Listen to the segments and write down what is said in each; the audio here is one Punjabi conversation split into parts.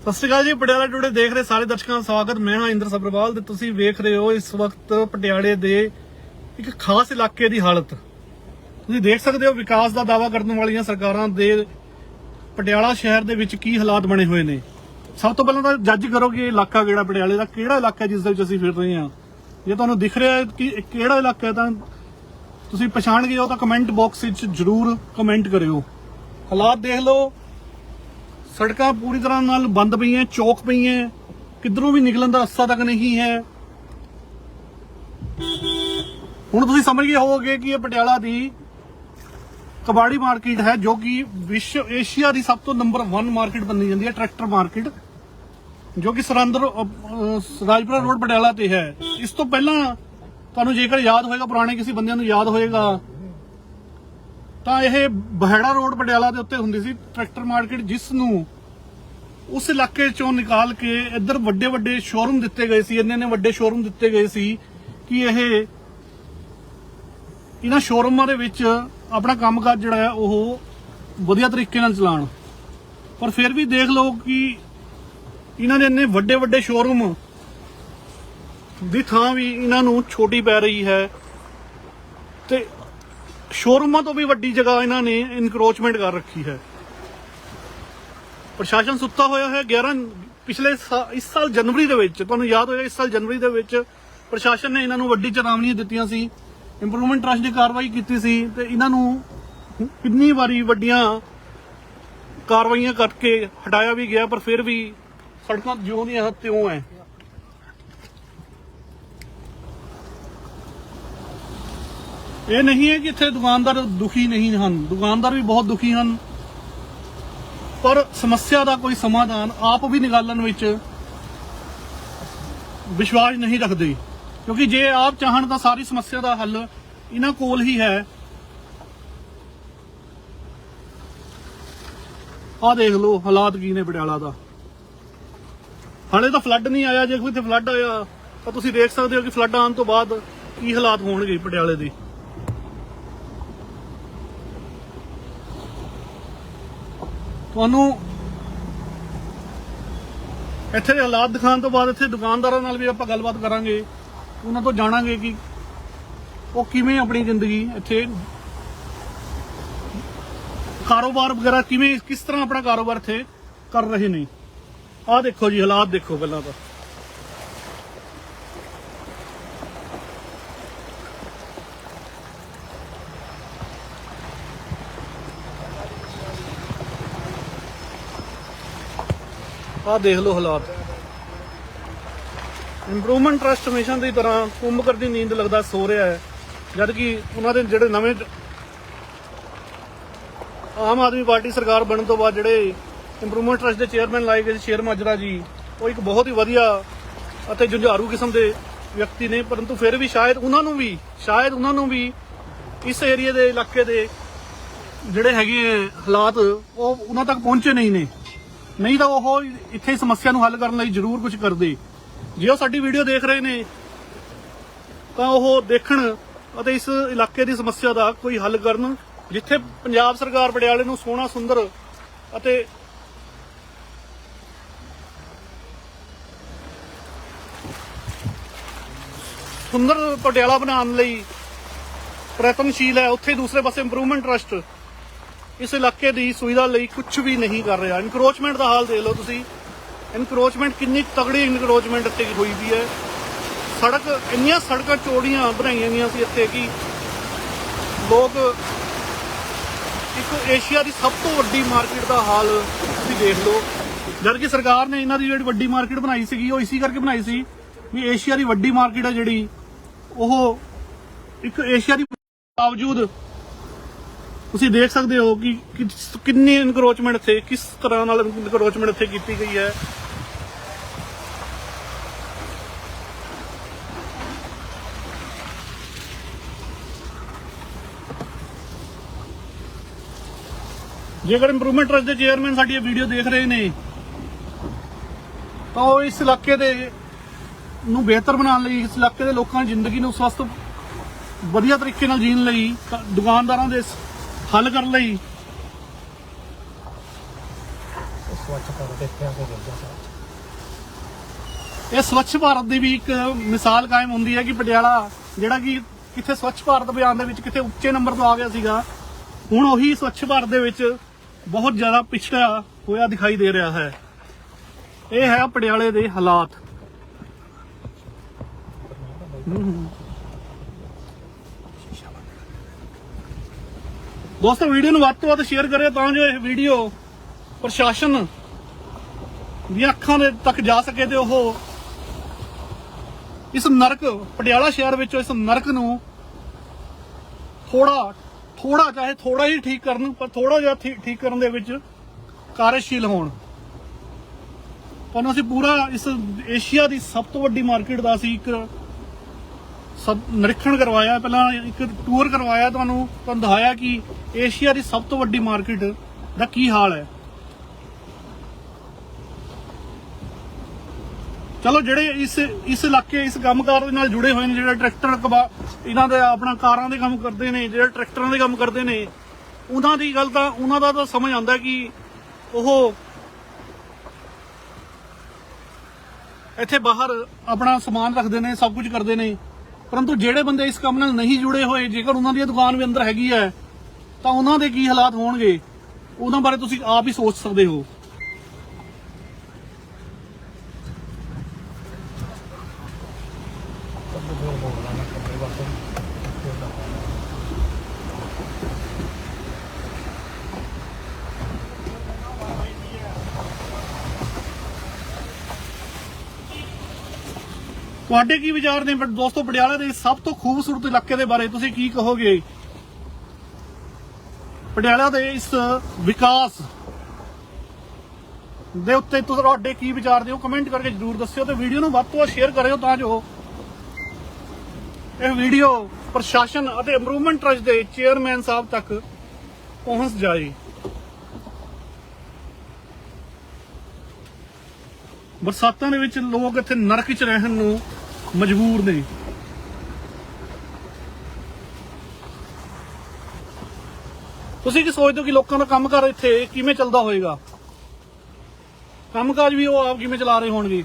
ਸਤਿ ਸ਼੍ਰੀ ਅਕਾਲ ਜੀ, ਪਟਿਆਲਾ ਟੂਡੇ ਦੇਖ ਰਹੇ ਸਾਰੇ ਦਰਸ਼ਕਾਂ ਦਾ ਸਵਾਗਤ। ਮੈਂ ਹਾਂ ਇੰਦਰ ਸਬਰਵਾਲ ਤੇ ਤੁਸੀਂ ਵੇਖ ਰਹੇ ਹੋ ਇਸ ਵਕਤ ਪਟਿਆਲੇ ਦੇ ਇੱਕ ਖਾਸ ਇਲਾਕੇ ਦੀ ਹਾਲਤ। ਤੁਸੀਂ ਦੇਖ ਸਕਦੇ ਹੋ ਵਿਕਾਸ ਦਾ ਦਾਅਵਾ ਕਰਨ ਵਾਲੀਆਂ ਸਰਕਾਰਾਂ ਦੇ ਪਟਿਆਲਾ ਸ਼ਹਿਰ ਦੇ ਵਿੱਚ ਕੀ ਹਾਲਾਤ ਬਣੇ ਹੋਏ ਨੇ। ਸਭ ਤੋਂ ਪਹਿਲਾਂ ਤਾਂ ਜੱਜ ਕਰੋ ਕਿ ਇਹ ਇਲਾਕਾ ਕਿਹੜਾ ਪਟਿਆਲੇ ਦਾ, ਕਿਹੜਾ ਇਲਾਕਾ ਹੈ ਜਿਸ ਦੇ ਵਿੱਚ ਅਸੀਂ ਫਿਰ ਰਹੇ ਹਾਂ। ਜੇ ਤੁਹਾਨੂੰ ਦਿਖ ਰਿਹਾ ਹੈ ਕਿ ਇਹ ਕਿਹੜਾ ਇਲਾਕਾ ਹੈ ਤਾਂ ਤੁਸੀਂ ਪਛਾਣ ਗਏ ਹੋ ਤਾਂ ਕਮੈਂਟ ਬਾਕਸ ਵਿੱਚ ਜਰੂਰ ਕਮੈਂਟ ਕਰਿਓ। ਹਾਲਾਤ ਦੇਖ ਲਓ। ਸੜਕਾਂ ਪੂਰੀ ਤਰ੍ਹਾਂ ਨਾਲ ਬੰਦ ਪਈਆਂ, ਚੌਕ ਪਈਆਂ, ਕਿੱਧਰੋਂ ਵੀ ਨਿਕਲਣ ਦਾ ਰਸਤਾ ਤੱਕ ਨਹੀਂ ਹੈ। ਹੁਣ ਤੁਸੀਂ ਸਮਝ ਗਏ ਹੋਵੋਗੇ ਕਿ ਇਹ ਪਟਿਆਲਾ ਦੀ ਕਬਾੜੀ ਮਾਰਕੀਟ ਹੈ, ਜੋ ਕਿ ਵਿਸ਼ਵ ਏਸ਼ੀਆ ਦੀ ਸਭ ਤੋਂ ਨੰਬਰ 1 ਮਾਰਕੀਟ ਮੰਨੀ ਜਾਂਦੀ ਹੈ ਟਰੈਕਟਰ ਮਾਰਕੀਟ, ਜੋ ਕਿ ਸਰੰਦਰ ਰਾਜਪੁਰਾ ਰੋਡ ਪਟਿਆਲਾ ਤੇ ਹੈ। ਇਸ ਤੋਂ ਪਹਿਲਾਂ ਤੁਹਾਨੂੰ ਜੇਕਰ ਯਾਦ ਹੋਏਗਾ, ਪੁਰਾਣੇ ਕਿਸੇ ਬੰਦਿਆਂ ਨੂੰ ਯਾਦ ਹੋਏਗਾ ਤਾਂ ਇਹ ਬਹਿੜਾ ਰੋਡ ਪਟਿਆਲਾ ਦੇ ਉੱਤੇ ਹੁੰਦੀ ਸੀ ਟਰੈਕਟਰ ਮਾਰਕੀਟ ਜਿਸ ਨੂੰ ਉਸ ਇਲਾਕੇ ਚੋਂ ਨਿਕਾਲ ਕੇ ਇੱਧਰ ਵੱਡੇ ਵੱਡੇ ਸ਼ੋਰੂਮ ਦਿੱਤੇ ਗਏ ਸੀ, ਇੰਨੇ ਨੇ ਵੱਡੇ ਸ਼ੋਰੂਮ ਦਿੱਤੇ ਗਏ ਸੀ ਕਿ ਇਹ ਇਹਨਾਂ ਸ਼ੋਰੂਮਾਂ ਦੇ ਵਿੱਚ ਆਪਣਾ ਕੰਮਕਾਜ ਜਿਹੜਾ ਹੈ ਉਹ ਵਧੀਆ ਤਰੀਕੇ ਨਾਲ ਚਲਾਉਣ। ਪਰ ਫਿਰ ਵੀ ਦੇਖ ਲਓ ਕਿ ਇਹਨਾਂ ਦੇ ਇੰਨੇ ਵੱਡੇ ਵੱਡੇ ਸ਼ੋਰੂਮ ਦੀ ਥਾਂ ਵੀ ਇਹਨਾਂ ਨੂੰ ਛੋਟੀ ਪੈ ਰਹੀ ਹੈ ਤੇ ਸ਼ੋਰੂਮਾਂ ਤੋਂ ਵੀ ਵੱਡੀ ਜਗ੍ਹਾ ਇਹਨਾਂ ਨੇ ਇਨਕਰੋਚਮੈਂਟ ਕਰ ਰੱਖੀ ਹੈ। ਪ੍ਰਸ਼ਾਸਨ ਸੁੱਤਾ ਹੋਇਆ ਹੈ। 11 ਪਿਛਲੇ ਸਾ- ਇਸ ਸਾਲ ਜਨਵਰੀ ਦੇ ਵਿੱਚ, ਤੁਹਾਨੂੰ ਯਾਦ ਹੋਏਗਾ, ਇਸ ਸਾਲ ਜਨਵਰੀ ਦੇ ਵਿੱਚ ਪ੍ਰਸ਼ਾਸਨ ਨੇ ਇਹਨਾਂ ਨੂੰ ਵੱਡੀ ਚੇਤਾਵਨੀਆਂ ਦਿੱਤੀਆਂ ਸੀ। ਇੰਪਰੂਵਮੈਂਟ ਟਰਸਟ ਦੀ ਕਾਰਵਾਈ ਕੀਤੀ ਸੀ ਤੇ ਇਹਨਾਂ ਨੂੰ ਕਿੰਨੀ ਵਾਰੀ ਵੱਡੀਆਂ ਕਾਰਵਾਈਆਂ ਕਰਕੇ ਹਟਾਇਆ ਵੀ ਗਿਆ, ਪਰ ਫਿਰ ਵੀ ਸੜਕਾਂ ਜਿਉਂ ਦੀਆਂ ਤਿਉਂ ਹੈ। ਇਹ ਨਹੀਂ ਹੈ ਕਿ ਇੱਥੇ ਦੁਕਾਨਦਾਰ ਦੁਖੀ ਨਹੀਂ ਹਨ। ਦੁਕਾਨਦਾਰ ਵੀ ਬਹੁਤ ਦੁਖੀ ਹਨ। ਪਰ ਸਮੱਸਿਆ ਦਾ ਕੋਈ ਸਮਾਧਾਨ ਆਪ ਵੀ ਨਿਕਾਲਣ ਵਿੱਚ ਵਿਸ਼ਵਾਸ ਨਹੀਂ ਰੱਖਦੇ। ਕਿਉਂਕਿ ਜੇ ਆਪ ਚਾਹਣ ਤਾਂ ਸਾਰੀ ਸਮੱਸਿਆ ਦਾ ਹੱਲ ਇਹਨਾਂ ਕੋਲ ਹੀ ਹੈ। ਆਹ ਦੇਖ ਲਓ ਹਾਲਾਤ ਕੀ ਨੇ ਪਟਿਆਲਾ ਦਾ। ਹਾਲੇ ਤਾਂ ਫਲੱਡ ਨਹੀਂ ਆਇਆ। ਜੇ ਕੋਈ ਤੇ ਫਲੱਡ ਆਇਆ ਤਾਂ ਤੁਸੀਂ ਦੇਖ ਸਕਦੇ ਹੋ ਕਿ ਫਲੱਡ ਆਉਣ ਤੋਂ ਬਾਅਦ ਕੀ ਹਾਲਾਤ ਹੋਣਗੇ ਪਟਿਆਲੇ ਦੇ। ਤੁਹਾਨੂੰ ਇੱਥੇ ਦੇ ਹਾਲਾਤ ਦਿਖਾਉਣ ਤੋਂ ਬਾਅਦ ਇੱਥੇ ਦੁਕਾਨਦਾਰਾਂ ਨਾਲ ਵੀ ਆਪਾਂ ਗੱਲਬਾਤ ਕਰਾਂਗੇ, ਉਹਨਾਂ ਤੋਂ ਜਾਣਾਂਗੇ ਕਿ ਉਹ ਕਿਵੇਂ ਆਪਣੀ ਜ਼ਿੰਦਗੀ ਇੱਥੇ ਕਾਰੋਬਾਰ ਵਗੈਰਾ ਕਿਵੇਂ, ਕਿਸ ਤਰ੍ਹਾਂ ਆਪਣਾ ਕਾਰੋਬਾਰ ਇੱਥੇ ਕਰ ਰਹੇ ਨੇ। ਆਹ ਦੇਖੋ ਜੀ, ਹਾਲਾਤ ਦੇਖੋ ਪਹਿਲਾਂ ਤਾਂ। ਆਹ ਦੇਖ ਲਓ ਹਾਲਾਤ। ਇੰਪਰੂਵਮੈਂਟ ਟਰਸਟ ਮਿਸ਼ਨ ਦੀ ਤਰ੍ਹਾਂ ਕੁੰਭਕਰ ਦੀ ਨੀਂਦ ਲੱਗਦਾ ਸੋ ਰਿਹਾ ਹੈ। ਜਦ ਕਿ ਉਹਨਾਂ ਦੇ ਜਿਹੜੇ ਨਵੇਂ ਆਮ ਆਦਮੀ ਪਾਰਟੀ ਸਰਕਾਰ ਬਣਨ ਤੋਂ ਬਾਅਦ ਜਿਹੜੇ ਇੰਪਰੂਵਮੈਂਟ ਟਰਸਟ ਦੇ ਚੇਅਰਮੈਨ ਲਾਏ ਗਏ ਸੀ ਸ਼ੇਰ ਮਾਜਰਾ ਜੀ, ਉਹ ਇੱਕ ਬਹੁਤ ਹੀ ਵਧੀਆ ਅਤੇ ਜੁਝਾਰੂ ਕਿਸਮ ਦੇ ਵਿਅਕਤੀ ਨੇ, ਪਰੰਤੂ ਫਿਰ ਵੀ ਸ਼ਾਇਦ ਉਹਨਾਂ ਨੂੰ ਵੀ, ਸ਼ਾਇਦ ਉਹਨਾਂ ਨੂੰ ਵੀ ਇਸ ਏਰੀਆ ਦੇ ਇਲਾਕੇ ਦੇ ਜਿਹੜੇ ਹੈਗੇ ਹਾਲਾਤ, ਉਹ ਉਹਨਾਂ ਤੱਕ ਪਹੁੰਚੇ ਨਹੀਂ ਨੇ। ਨਹੀਂ ਤਾਂ ਉਹ ਇੱਥੇ ਸਮੱਸਿਆ ਨੂੰ ਹੱਲ ਕਰਨ ਲਈ ਜ਼ਰੂਰ ਕੁਝ ਕਰਦੇ। ਜੇ ਉਹ ਸਾਡੀ ਵੀਡੀਓ ਦੇਖ ਰਹੇ ਨੇ, ਤਾਂ ਉਹ ਦੇਖਣ ਅਤੇ ਇਸ ਇਲਾਕੇ ਦੀ ਸਮੱਸਿਆ ਦਾ ਕੋਈ ਹੱਲ ਕਰਨ, ਜਿੱਥੇ ਪੰਜਾਬ ਸਰਕਾਰ ਪਟਿਆਲੇ ਨੂੰ ਸੋਹਣਾ, ਸੁੰਦਰ ਅਤੇ ਸੁੰਦਰ ਪਟਿਆਲਾ ਬਣਾਉਣ ਲਈ ਪ੍ਰਯਤਨਸ਼ੀਲ ਹੈ, ਉੱਥੇ ਦੂਸਰੇ ਪਾਸੇ ਇੰਪਰੂਵਮੈਂਟ ਟਰਸਟ ਇਸ ਇਲਾਕੇ ਦੀ ਸੁਵਿਧਾ ਲਈ ਕੁਝ ਵੀ ਨਹੀਂ ਕਰ ਰਿਹਾ। ਇਨਕਰੋਚਮੈਂਟ ਦਾ ਹਾਲ ਦੇਖ ਲਓ ਤੁਸੀਂ। ਇਨਕਰੋਚਮੈਂਟ ਕਿੰਨੀ ਤਗੜੀ ਇਨਕਰੋਚਮੈਂਟ ਇੱਥੇ ਹੋਈ ਵੀ ਹੈ। ਸੜਕ, ਇੰਨੀਆਂ ਸੜਕਾਂ ਚੋੜੀਆਂ ਬਣਾਈਆਂ ਗਈਆਂ ਸੀ ਇੱਥੇ ਕਿ ਲੋਕ ਇੱਕ ਏਸ਼ੀਆ ਦੀ ਸਭ ਤੋਂ ਵੱਡੀ ਮਾਰਕੀਟ ਦਾ ਹਾਲ ਤੁਸੀਂ ਦੇਖ ਲਓ। ਜਦ ਕਿ ਸਰਕਾਰ ਨੇ ਇਹਨਾਂ ਦੀ ਜਿਹੜੀ ਵੱਡੀ ਮਾਰਕੀਟ ਬਣਾਈ ਸੀਗੀ, ਉਹ ਇਸੇ ਕਰਕੇ ਬਣਾਈ ਸੀ ਵੀ ਏਸ਼ੀਆ ਦੀ ਵੱਡੀ ਮਾਰਕੀਟ ਹੈ ਜਿਹੜੀ, ਉਹ ਇੱਕ ਏਸ਼ੀਆ ਦੀ ਬਾਵਜੂਦ ਤੁਸੀਂ ਦੇਖ ਸਕਦੇ ਹੋ ਕਿ ਕਿ ਕਿੰਨੀ ਇਨਕਰੋਚਮੈਂਟ ਇੱਥੇ, ਕਿਸ ਤਰ੍ਹਾਂ ਨਾਲ ਇਨਕਰੋਚਮੈਂਟ ਇੱਥੇ ਕੀਤੀ ਗਈ ਹੈ। ਜੇਕਰ ਇੰਪਰੂਵਮੈਂਟ ਟਰਸਟ ਦੇ ਚੇਅਰਮੈਨ ਸਾਡੀ ਇਹ ਵੀਡੀਓ ਦੇਖ ਰਹੇ ਨੇ, ਤਾਂ ਉਹ ਇਸ ਇਲਾਕੇ ਦੇ ਨੂੰ ਬਿਹਤਰ ਬਣਾਉਣ ਲਈ, ਇਸ ਇਲਾਕੇ ਦੇ ਲੋਕਾਂ ਦੀ ਜ਼ਿੰਦਗੀ ਨੂੰ ਸਵਸਥ, ਵਧੀਆ ਤਰੀਕੇ ਨਾਲ ਜੀਣ ਲਈ ਕ- ਦੁਕਾਨਦਾਰਾਂ ਦੇ ਸ- ਹੱਲ ਕਰਨ ਲਈ। ਸਵੱਛ ਕੇ ਦੇਖਿਆ ਇਹ ਸਵੱਛ ਭਾਰਤ ਦੀ ਵੀ ਇੱਕ ਮਿਸਾਲ ਕਾਇਮ ਹੁੰਦੀ ਹੈ ਕਿ ਪਟਿਆਲਾ ਜਿਹੜਾ ਕਿ ਕਿੱਥੇ ਸਵੱਛ ਭਾਰਤ ਅਭਿਆਨ ਦੇ ਵਿੱਚ ਕਿਤੇ ਉੱਚੇ ਨੰਬਰ ਤੋਂ ਆ ਗਿਆ ਸੀਗਾ ਹੁਣ ਉਹੀ ਸਵੱਛ ਭਾਰਤ ਦੇ ਵਿੱਚ ਬਹੁਤ ਜ਼ਿਆਦਾ ਪਿਛੜਿਆ ਹੋਇਆ ਦਿਖਾਈ ਦੇ ਰਿਹਾ ਹੈ। ਇਹ ਹੈ ਪਟਿਆਲੇ ਦੇ ਹਾਲਾਤ। ਦੋਸਤੋ, ਵੀਡੀਓ ਨੂੰ ਵੱਧ ਤੋਂ ਵੱਧ ਸ਼ੇਅਰ ਕਰਿਓ ਤਾਂ ਜੋ ਇਹ ਵੀਡੀਓ ਪ੍ਰਸ਼ਾਸਨ ਦੀਆਂ ਅੱਖਾਂ ਦੇ ਤੱਕ ਜਾ ਸਕੇ ਤੇ ਉਹ ਇਸ ਨਰਕ, ਪਟਿਆਲਾ ਸ਼ਹਿਰ ਵਿੱਚੋਂ ਇਸ ਨਰਕ ਨੂੰ ਥੋੜਾ ਥੋੜਾ ਚਾਹੇ ਥੋੜਾ ਹੀ ਠੀਕ ਕਰਨ, ਪਰ ਥੋੜਾ ਜਿਹਾ ਠੀ- ਠੀਕ ਕਰਨ ਦੇ ਵਿੱਚ ਕਾਰਜਸ਼ੀਲ ਹੋਣ। ਤੁਹਾਨੂੰ ਅਸੀਂ ਪੂਰਾ ਇਸ ਏਸ਼ੀਆ ਦੀ ਸਭ ਤੋਂ ਵੱਡੀ ਮਾਰਕੀਟ ਦਾ ਅਸੀਂ ਇੱਕ ਨਿਰੀਖਣ ਕਰਵਾਇਆ, ਪਹਿਲਾਂ ਇੱਕ ਟੂਰ ਕਰਵਾਇਆ ਤੁਹਾਨੂੰ ਤੁਹਾਨੂੰ ਦਿਖਾਇਆ ਕਿ ਏਸ਼ੀਆ ਦੀ ਸਭ ਤੋਂ ਵੱਡੀ ਮਾਰਕੀਟ ਦਾ ਕੀ ਹਾਲ ਹੈ। ਚਲੋ ਜਿਹੜੇ ਇਸ ਇਸ ਇਲਾਕੇ, ਇਸ ਕੰਮਕਾਰ ਦੇ ਨਾਲ ਜੁੜੇ ਹੋਏ ਨੇ, ਜਿਹੜੇ ਟਰੈਕਟਰ ਕਬਾ, ਇਹਨਾਂ ਦੇ ਆਪਣਾ ਕਾਰਾਂ ਦੇ ਕੰਮ ਕਰਦੇ ਨੇ, ਜਿਹੜੇ ਟਰੈਕਟਰਾਂ ਦੇ ਕੰਮ ਕਰਦੇ ਨੇ, ਉਹਨਾਂ ਦੀ ਗੱਲ ਤਾਂ, ਉਹਨਾਂ ਦਾ ਤਾਂ ਸਮਝ ਆਉਂਦਾ ਕਿ ਉਹ ਇੱਥੇ ਬਾਹਰ ਆਪਣਾ ਸਮਾਨ ਰੱਖਦੇ ਨੇ, ਸਭ ਕੁਝ ਕਰਦੇ ਨੇ। ਪਰੰਤੂ ਜਿਹੜੇ ਬੰਦੇ ਇਸ ਕੰਮ ਨਾਲ ਨਹੀਂ ਜੁੜੇ ਹੋਏ, ਜੇਕਰ ਉਹਨਾਂ ਦੀ ਦੁਕਾਨ ਵੀ ਅੰਦਰ ਹੈਗੀ ਹੈ, ਤਾਂ ਉਹਨਾਂ ਦੇ ਕੀ ਹਾਲਾਤ ਹੋਣਗੇ? ਉਹਨਾਂ ਬਾਰੇ ਤੁਸੀਂ ਆਪ ਹੀ ਸੋਚ ਸਕਦੇ ਹੋ। ਸਭ ਤੋਂ ਤੁਹਾਡੇ ਕੀ ਵਿਚਾਰ ਨੇ? ਬਟ ਦੋਸਤੋ, ਪਟਿਆਲਾ ਦੇ ਸਭ ਤੋਂ ਖੂਬਸੂਰਤ ਇਲਾਕੇ ਦੇ ਬਾਰੇ ਤੁਸੀਂ ਕੀ ਕਹੋਗੇ? ਪਟਿਆਲਾ ਦੇ ਇਸ ਵਿਕਾਸ ਦੇ ਉੱਤੇ ਤੁਹਾਡੇ ਕੀ ਵਿਚਾਰ ਦਿਓ ਕਮੈਂਟ ਕਰਕੇ ਜਰੂਰ ਦੱਸਿਓ ਤੇ ਵੀਡੀਓ ਨੂੰ ਵੱਧ ਤੋਂ ਵੱਧ ਸ਼ੇਅਰ ਕਰਿਓ ਤਾਂ ਜੋ ਇਹ ਵੀਡੀਓ ਪ੍ਰਸ਼ਾਸਨ ਅਤੇ ਇੰਪਰੂਵਮੈਂਟ ਟਰਸਟ ਦੇ ਚੇਅਰਮੈਨ ਸਾਹਿਬ ਤੱਕ ਪਹੁੰਚ ਜਾਏ। ਬਰਸਾਤਾਂ ਦੇ ਵਿੱਚ ਲੋਕ ਇੱਥੇ ਨਰਕ 'ਚ ਰਹਿਣ ਨੂੰ ਮਜਬੂਰ ਨੇ। ਤੁਸੀਂ ਕੀ ਸੋਚਦੇ ਹੋ ਕਿ ਲੋਕਾਂ ਦਾ ਕੰਮਕਾਰ ਇੱਥੇ ਕਿਵੇਂ ਚੱਲਦਾ ਹੋਏਗਾ? ਕੰਮਕਾਜ ਵੀ ਉਹ ਆਪ ਕਿਵੇਂ ਚਲਾ ਰਹੇ ਹੋਣਗੇ?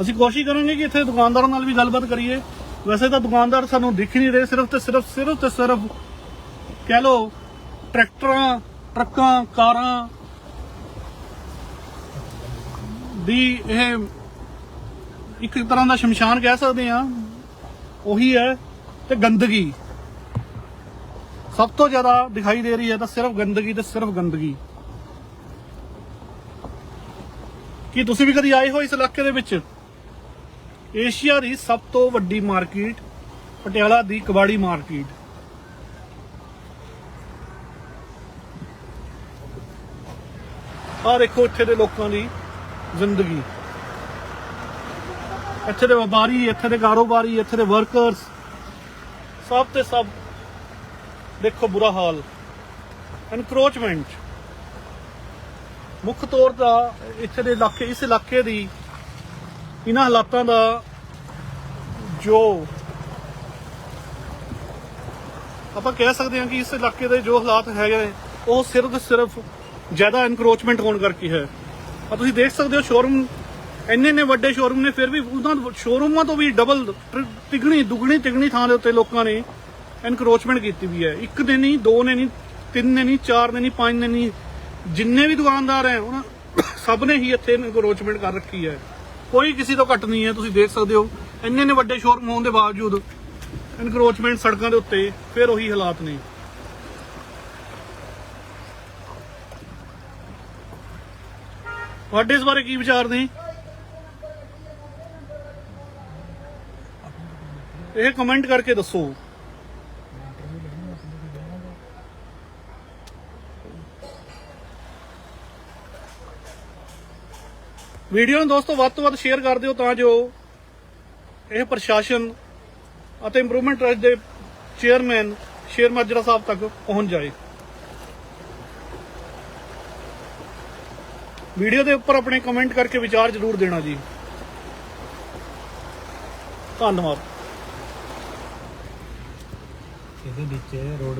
ਅਸੀਂ ਕੋਸ਼ਿਸ਼ ਕਰਾਂਗੇ ਕਿ ਇੱਥੇ ਦੁਕਾਨਦਾਰਾਂ ਨਾਲ ਵੀ ਗੱਲਬਾਤ ਕਰੀਏ। ਵੈਸੇ ਤਾਂ ਦੁਕਾਨਦਾਰ ਸਾਨੂੰ ਦਿਖ ਨਹੀਂ ਰਹੇ, ਸਿਰਫ ਤੇ ਸਿਰਫ ਸਿਰਫ ਤੇ ਸਿਰਫ ਕਹਿ ਲਓ, ਟਰੈਕਟਰਾਂ, ਟਰੱਕਾਂ, ਕਾਰਾਂ ਦੀ ਇਹ ਇੱਕ ਤਰ੍ਹਾਂ ਦਾ ਸ਼ਮਸ਼ਾਨ ਕਹਿ ਸਕਦੇ ਆ ਉਹੀ ਹੈ ਤੇ ਗੰਦਗੀ। ਸਭ ਤੋਂ ਜ਼ਿਆਦਾ ਦਿਖਾਈ ਦੇ ਰਹੀ ਹੈ ਤਾਂ ਸਿਰਫ ਗੰਦਗੀ ਤੇ ਸਿਰਫ ਗੰਦਗੀ। ਕੀ ਤੁਸੀਂ ਵੀ ਕਦੀ ਆਏ ਹੋ ਇਸ ਇਲਾਕੇ ਦੇ ਵਿੱਚ? ਏਸ਼ੀਆ ਦੀ ਸਭ ਤੋਂ ਵੱਡੀ ਮਾਰਕੀਟ ਪਟਿਆਲਾ ਦੀ ਕਬਾੜੀ ਮਾਰਕੀਟ। ਆ ਦੇਖੋ ਇੱਥੇ ਦੇ ਲੋਕਾਂ ਦੀ ਜ਼ਿੰਦਗੀ। ਇੱਥੇ ਦੇ ਵਪਾਰੀ, ਇੱਥੇ ਦੇ ਕਾਰੋਬਾਰੀ, ਇੱਥੇ ਦੇ ਵਰਕਰਸ ਸਭ ਤੇ ਸਭ ਦੇਖੋ ਬੁਰਾ ਹਾਲ। ਐਨਕਰੋਚਮੈਂਟ ਮੁੱਖ ਤੌਰ ਦਾ ਇੱਥੇ ਦੇ ਇਲਾਕੇ, ਇਸ ਇਲਾਕੇ ਦੀ ਇਹਨਾਂ ਹਾਲਾਤਾਂ ਦਾ ਜੋ ਆਪਾਂ ਕਹਿ ਸਕਦੇ ਹਾਂ ਕਿ ਇਸ ਇਲਾਕੇ ਦੇ ਜੋ ਹਾਲਾਤ ਹੈਗੇ ਨੇ, ਉਹ ਸਿਰਫ ਤੇ ਸਿਰਫ ਜ਼ਿਆਦਾ ਐਨਕਰੋਚਮੈਂਟ ਹੋਣ ਕਰਕੇ ਹੈ। ਆ ਤੁਸੀਂ ਦੇਖ ਸਕਦੇ ਹੋ ਸ਼ੋਰੂਮ ਇੰਨੇ ਨੇ ਵੱਡੇ ਸ਼ੋਰੂਮ ਨੇ ਫਿਰ ਵੀ ਉਹਨਾਂ ਸ਼ੋਰੂਮਾਂ ਤੋਂ ਵੀ ਡਬਲ ਤਿਗਣੀ ਦੁਗਣੀ ਤਿਗਣੀ ਥਾਂ ਦੇ ਉੱਤੇ ਲੋਕਾਂ ਨੇ ਐਨਕਰੋਚਮੈਂਟ ਕੀਤੀ ਵੀ ਹੈ। ਇੱਕ ਨੇ ਨਹੀਂ ਦੋ ਨੇ ਨਹੀਂ ਤਿੰਨ ਨੇ ਨਹੀਂ ਚਾਰ ਨੇ ਨਹੀਂ ਪੰਜ ਨੇ ਨਹੀਂ ਜਿੰਨੇ ਵੀ ਦੁਕਾਨਦਾਰ ਹੈ ਉਹਨਾਂ ਸਭ ਨੇ ਹੀ ਇੱਥੇ ਐਨਕਰੋਚਮੈਂਟ ਕਰ ਰੱਖੀ ਹੈ। ਕੋਈ ਕਿਸੇ ਤੋਂ ਘੱਟ ਨਹੀਂ ਹੈ, ਤੁਸੀਂ ਦੇਖ ਸਕਦੇ ਹੋ। ਇੰਨੇ ਨੇ ਵੱਡੇ ਸ਼ੋਰੂਮ ਹੋਣ ਦੇ ਬਾਵਜੂਦ ਇਨਕਰੋਚਮੈਂਟ ਸੜਕਾਂ ਦੇ ਉੱਤੇ ਫਿਰ ਉਹੀ ਹਾਲਾਤ ਨੇ। ਤੁਹਾਡੇ ਇਸ ਬਾਰੇ ਕੀ ਵਿਚਾਰ ਨੇ? ਇਹ ਕਮੈਂਟ ਕਰਕੇ ਦੱਸੋ। ਵੀਡੀਓ ਨੂੰ ਦੋਸਤੋ ਵੱਧ ਤੋਂ ਵੱਧ ਸ਼ੇਅਰ ਕਰ ਦਿਓ ਤਾਂ ਜੋ ਇਹ ਪ੍ਰਸ਼ਾਸਨ ਅਤੇ ਇੰਪਰੂਵਮੈਂਟ ਟਰਸਟ ਦੇ ਚੇਅਰਮੈਨ ਸ਼ੇਰ ਮਾਜਰਾ ਸਾਹਿਬ ਤੱਕ ਪਹੁੰਚ ਜਾਏ। ਵੀਡੀਓ ਦੇ ਉੱਪਰ ਆਪਣੇ ਕਮੈਂਟ ਕਰਕੇ ਵਿਚਾਰ ਜ਼ਰੂਰ ਦੇਣਾ ਜੀ। ਧੰਨਵਾਦ। ਇਹਦੇ ਵਿੱਚ ਰੋਡ